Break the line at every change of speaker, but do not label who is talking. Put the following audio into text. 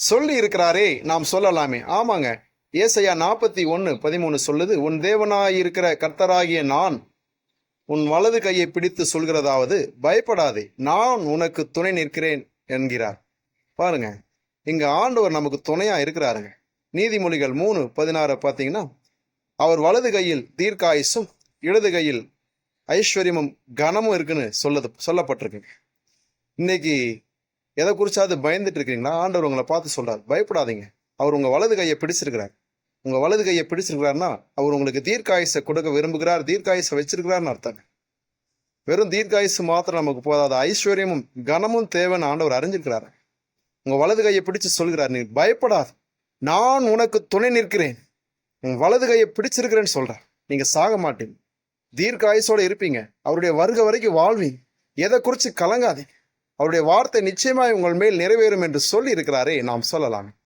சொல்லி இருக்கிறாரே நாம் சொல்லலாமே. ஆமாங்க. ஏசையா நாற்பத்தி ஒன்று பதிமூணு சொல்லுது உன் தேவனாயிருக்கிற கர்த்தராகிய நான் உன் வலது கையை பிடித்து சொல்கிறதாவது பயப்படாதே. நான் உனக்கு துணை நிற்கிறேன் என்கிறார். பாருங்க இங்க ஆண்டவர் நமக்கு துணையா இருக்கிறாருங்க. நீதிமொழிகள் மூணு பதினாறு பார்த்தீங்கன்னா அவர் வலது கையில் தீர்க்காயுசும் இடது கையில் ஐஸ்வர்யமும் கனமும் இருக்குன்னு சொல்லுது சொல்லப்பட்டிருக்குங்க. இன்னைக்கு எதை குறிச்சாவது பயந்துட்டு இருக்கிறீங்களா ஆண்டவர் உங்களை பார்த்து சொல்றாரு. பயப்படாதீங்க. அவர் உங்க வலது கையை பிடிச்சிருக்கிறார். உங்க வலது கையை பிடிச்சிருக்கிறாருன்னா அவர் உங்களுக்கு தீர்க்காயுசை கொடுக்க விரும்புகிறார் தீர்க்காயுசை வச்சிருக்கிறார்னு அர்த்தம். வெறும் தீர்க்காயுசு மாத்திரம் நமக்கு போதாது. ஐஸ்வர்யமும் கனமும் தேவைன்னு ஆண்டவர் அறிஞ்சிருக்கிறார். உங்க வலது கையை பிடிச்சு சொல்கிறார். நீ பயப்படாது. நான் உனக்கு துணை நிற்கிறேன். உன் வலது கையை பிடிச்சிருக்கிறேன்னு சொல்றார். நீங்க சாக மாட்டீங்க. தீர்க்காயுசோட இருப்பீங்க. அவருடைய வருகை வரைக்கும் வாழ்வீங்க. எதை குறித்து கலங்காதீங்க. அவருடைய வார்த்தை நிச்சயமாய் உங்கள் மேல் நிறைவேறும் என்று சொல்லி இருக்கிறாரே நாம் சொல்லலாம்.